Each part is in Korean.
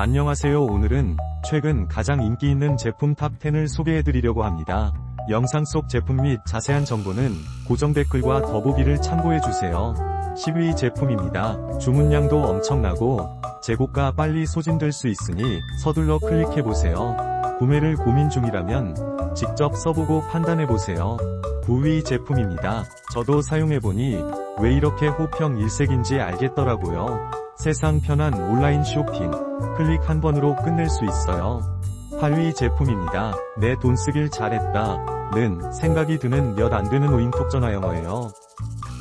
안녕하세요 오늘은 최근 가장 인기 있는 제품 탑10을 소개해드리려고 합니다. 영상 속 제품 및 자세한 정보는 고정 댓글과 더보기를 참고해주세요. 10위 제품입니다. 주문량도 엄청나고 재고가 빨리 소진될 수 있으니 서둘러 클릭해보세요. 구매를 고민 중이라면 직접 써보고 판단해보세요. 9위 제품입니다. 저도 사용해보니 왜 이렇게 호평 일색인지 알겠더라고요. 세상 편한 온라인 쇼핑. 클릭 한 번으로 끝낼 수 있어요. 8위 제품입니다. 내 돈 쓰길 잘했다. 는 생각이 드는 몇 안 되는 오잉톡 전화 영어예요.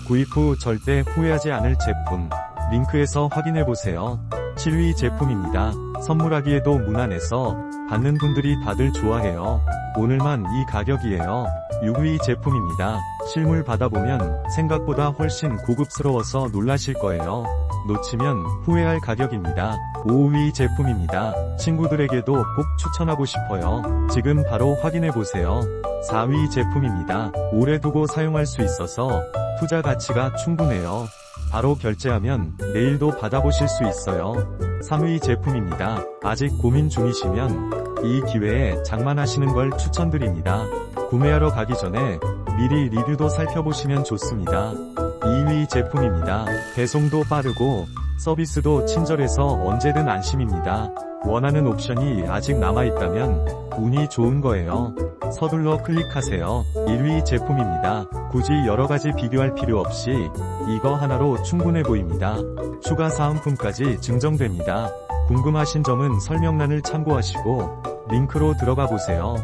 구입 후 절대 후회하지 않을 제품. 링크에서 확인해보세요. 7위 제품입니다. 선물하기에도 무난해서 받는 분들이 다들 좋아해요. 오늘만 이 가격이에요. 6위 제품입니다. 실물 받아보면 생각보다 훨씬 고급스러워서 놀라실 거예요. 놓치면 후회할 가격입니다. 5위 제품입니다. 친구들에게도 꼭 추천하고 싶어요. 지금 바로 확인해보세요. 4위 제품입니다. 오래 두고 사용할 수 있어서 투자 가치가 충분해요. 바로 결제하면 내일도 받아보실 수 있어요. 3위 제품입니다. 아직 고민 중이시면 이 기회에 장만하시는 걸 추천드립니다. 구매하러 가기 전에 미리 리뷰도 살펴보시면 좋습니다. 2위 제품입니다. 배송도 빠르고 서비스도 친절해서 언제든 안심입니다. 원하는 옵션이 아직 남아있다면 운이 좋은 거예요. 서둘러 클릭하세요. 1위 제품입니다. 굳이 여러가지 비교할 필요 없이 이거 하나로 충분해 보입니다. 추가 사은품까지 증정됩니다. 궁금하신 점은 설명란을 참고하시고 링크로 들어가 보세요.